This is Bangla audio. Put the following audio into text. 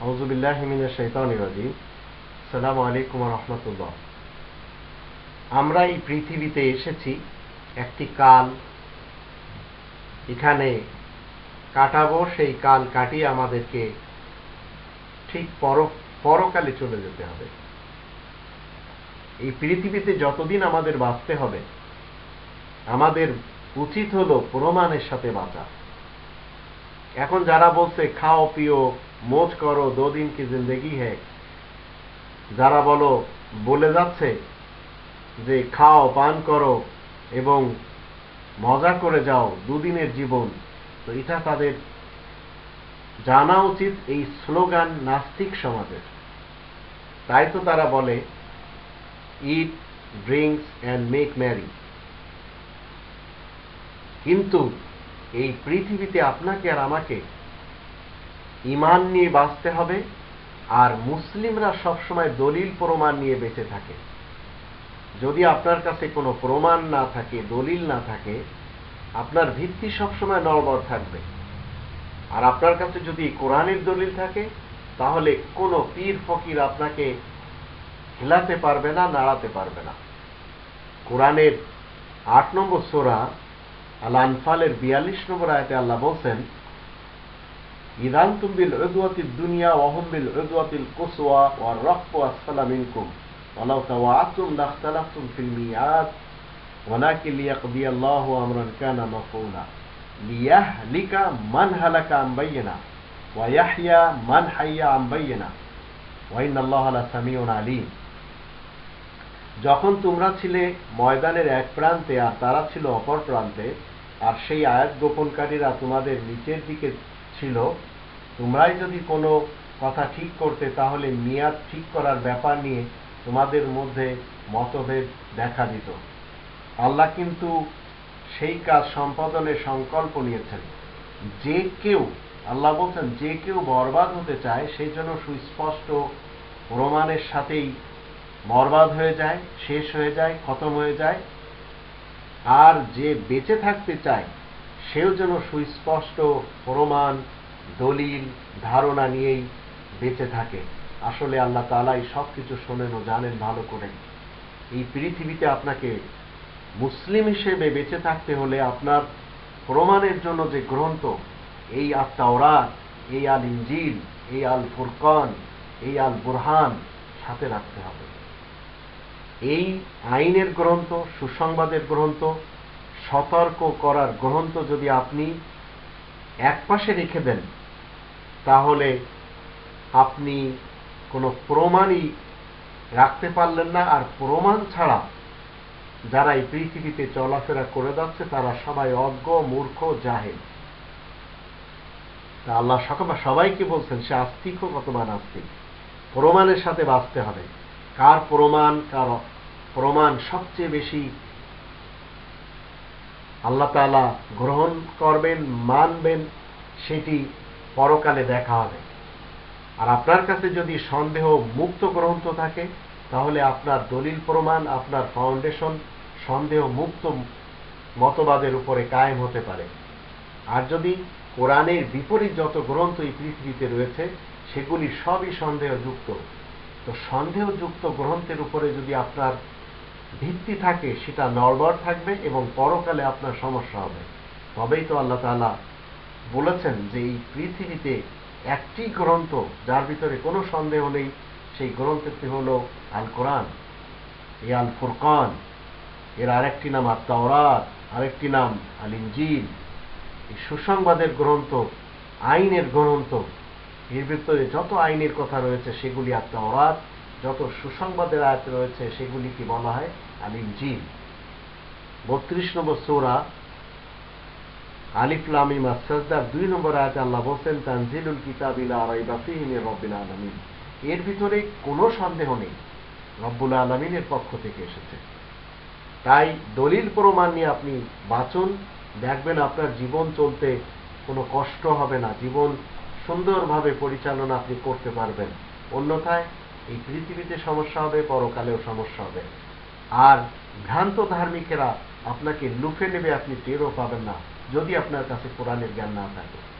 আউজুবিল্লাহিমিনা শৈতানিরাজিম সালামু আলাইকুম রহমতুল্লাহ। আমরা এই পৃথিবীতে এসেছি একটি কাল। এখানে কাটাবো, সেই কাল কাটিয়ে আমাদেরকে ঠিক পর, পরকালে চলে যেতে হবে। এই পৃথিবীতে যতদিন আমাদের বাঁচতে হবে, আমাদের উচিত হলো প্রমাণের সাথে বাঁচা। এখন যারা বলছে, খাও, পিও, মোজ করো দো দিন কি জিন্দগি হে? যারা বলো, বলে যাচ্ছে যে, খাও, পান করো এবং মজা করে যাও, দুদিনের জীবন। তো এটা তাদের জানা উচিত এই স্লোগান নাস্তিক সমাজের। তাই তো তারা বলে, eat, drinks and make marry. কিন্তু এই পৃথিবীতে আপনাকে আর আমাকে ইমান নিয়ে বাঁচতে হবে আর মুসলিমরা সবসময় দলিল প্রমাণ নিয়ে বেঁচে থাকে। যদি আপনার কাছে কোনো প্রমাণ না থাকে, দলিল না থাকে, আপনার ভিত্তি সবসময় নড়বড় থাকবে। আর আপনার কাছে যদি কোরআনের দলিল থাকে, তাহলে কোনো পীর ফকির আপনাকে হিলাতে পারবে না, নাড়াতে পারবে না। কোরআনের আট নম্বর সোরা আল আনফালের বিয়াল্লিশ নম্বর আয়তে আল্লাহ বলছেন ইদান তুমবিল উদওয়াতিল দুনিয়া ওয়াহুম বিল উদওয়াতিল কুসওয়া ওয়া রাফু আসফালা মিনকুম ওয়ালাউ তাওয়াতুম লাখতালাফতুম ফিল মিয়াত ولكن ليقضي الله امرا كان مفعولا ليهلك من هلك عن بينه ويحيى من حي عن بينه وان الله لسميع عليم যখন তোমরা ছিলে ময়দানের এক প্রান্তে আর তারা ছিল অপর প্রান্তে, আর সেই আয়াত গোপনকারীরা তোমাদের নিচের দিকে ছিল, তোমরাই যদি কোনো কথা ঠিক করতে, তাহলে মেয়াদ ঠিক করার ব্যাপার নিয়ে তোমাদের মধ্যে মতভেদ দেখা দিত। আল্লাহ কিন্তু সেই কাজ সম্পাদনের সংকল্প নিয়েছেন। যে কেউ, আল্লাহ বলছেন, যে কেউ বরবাদ হতে চায়, সেই জন্য সুস্পষ্ট প্রমাণের সাথেই বরবাদ হয়ে যায়, শেষ হয়ে যায়, খতম হয়ে যায়। আর যে বেঁচে থাকতে চায়, সেও যেন সুস্পষ্ট প্রমাণ, দলিল, ধারণা নিয়েই বেঁচে থাকে। আসলে আল্লাহ তালাই সব কিছু শোনেন ও জানেন ভালো করে এই পৃথিবীতে আপনাকে মুসলিম হিসেবে বেঁচে থাকতে হলে আপনার প্রমাণের জন্য যে গ্রন্থ, এই আল এই আল ইঞ্জিল এই আল ফুরকান এই আল বুরহান সাথে রাখতে হবে। এই আইনের গ্রন্থ, সুসংবাদের গ্রন্থ, সতর্ক করার গ্রন্থ যদি আপনি একপাশে রেখে দেন, তাহলে আপনি কোনো প্রমাণই রাখতে পারলেন না। আর প্রমাণ ছাড়া যারা এই পৃথিবীতে চলাফেরা করে যাচ্ছে, তারা সবাই অজ্ঞ, মূর্খ, জাহেল। তা আল্লাহ সবাইকে বলছেন, সে আস্তিক হোক অথবা নাস্তিক, প্রমাণের সাথে বাঁচতে হবে। কার প্রমাণ কার প্রমাণ সবচেয়ে বেশি আল্লাহ তালা গ্রহণ করবেন, মানবেন, সেটি পরকালে দেখা হবে। আর আপনার কাছে যদি সন্দেহ মুক্ত গ্রন্থ থাকে, তাহলে আপনার দলিল প্রমাণ, আপনার ফাউন্ডেশন সন্দেহ মুক্ত মতবাদের উপরে কায়েম হতে পারে। আর যদি কোরআনের বিপরীত যত গ্রন্থ এই পৃথিবীতে রয়েছে, সেগুলি সবই সন্দেহযুক্ত। তো সন্দেহযুক্ত গ্রন্থের উপরে যদি আপনার ভিত্তি থাকে, সেটা নড়বড় থাকবে এবং পরকালে আপনার সমস্যা হবে। তবেই তো আল্লাহ তালা বলেছেন যে, এই পৃথিবীতে একটি গ্রন্থ, যার ভিতরে কোনো সন্দেহ নেই, সেই গ্রন্থটি হল আল কোরআন এই আল ফুরকান এর আরেকটি নাম তাওরাত আরেকটি নাম আল ইঞ্জিল এই সুসংবাদের গ্রন্থ, আইনের গ্রন্থ এর ভিতরে যত আইনের কথা রয়েছে, সেগুলি আর তাওরাত, যত সুসংবাদের আয়াত রয়েছে, সেগুলিকে বলা হয় আল ইঞ্জিল বত্রিশ নম্বর সৌরা দুই নম্বর আল্লাহ তানজিলুল এর ভিতরে কোনো সন্দেহ নেই, রব্বুল আলমিনের পক্ষ থেকে এসেছে। তাই দলিল প্রমাণ নিয়ে আপনি বাঁচুন, দেখবেন আপনার জীবন চলতে কোনো কষ্ট হবে না, জীবন সুন্দরভাবে পরিচালনা আপনি করতে পারবেন। অন্যথায় এই পৃথিবীতে সমস্যা হবে, পরকালেও সমস্যা হবে। আর ভ্রান্ত ধার্মিকেরা আপনাকে লুফে নেবে, আপনি টেরও পাবেন না, যদি আপনার কাছে কোরআনের জ্ঞান না থাকে।